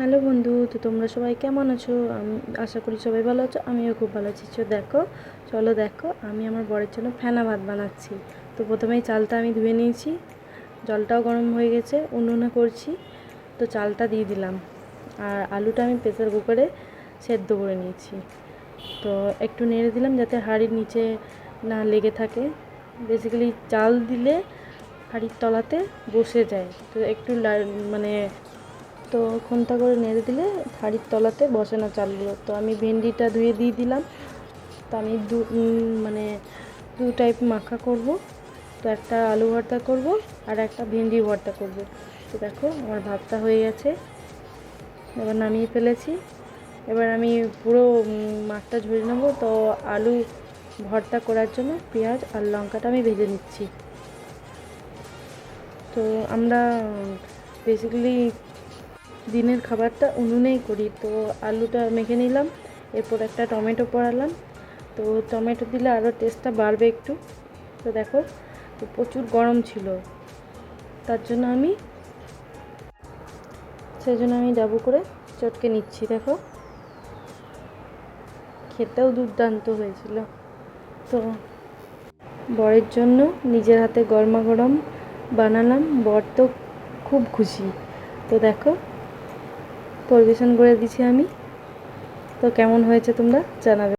Hello বন্ধু, তো তোমরা সবাই কেমন আছো? আমি আশা করি সবাই ভালো আছো, আমিও খুব ভালো আছি। চো দেখো, চলো দেখো, আমি আমার বরের জন্য ফেনা ভাত বানাচ্ছি। তো প্রথমেই চালটা আমি ধুয়ে নিয়েছি, জলটাও গরম হয়ে গেছে, উনুনে করছি, তো চালটা দিয়ে দিলাম। আর আলুটা আমি প্রেসার কুকারে সেদ্ধ করে নিয়েছি। তো একটু নেড়ে দিলাম যাতে হাঁড়ির নিচে না লেগে থাকে। বেসিক্যালি চাল দিলে হাঁড়ির তলাতে বসে যায়। তো একটু মানে তো খুন্তা করে নেড়ে দিলে হাড়ির তলাতে বসে না চালগুলো। তো আমি ভেন্ডিটা ধুয়ে দিয়ে দিলাম। তো আমি দু মানে দু টাইপ মাখা করব। তো একটা আলু ভর্তা করব আর একটা ভেন্ডি ভর্তা করব। তো দেখো আমার ভাতটা হয়ে গেছে। এবার নামিয়ে ফেলেছি। এবার আমি পুরো উম, মাছটা ঝরিয়ে নেব। তো আলু ভর্তা করার জন্য পেঁয়াজ আর লঙ্কাটা আমি ভেজে নিচ্ছি। তো আমরা বেসিক্যালি দিনের খাবারটা উনুনেই করি। তো আলুটা মেখে নিলাম, এরপর একটা টমেটো পড়ালাম। তো টমেটো দিলে আরও টেস্টটা বাড়বে একটু। তো দেখো, তো প্রচুর গরম ছিল। তার জন্য আমি, সেই জন্য আমি ডাবু করে চটকে নিচ্ছি, দেখো। খেতেও দুর্দান্ত হয়েছিল। তো বরের জন্য নিজের হাতে গরমা গরম বানালাম। বর তো খুব খুশি। তো দেখো পরিবেশন করে দিছি আমি। তো কেমন হয়েছে তোমরা জানাবে।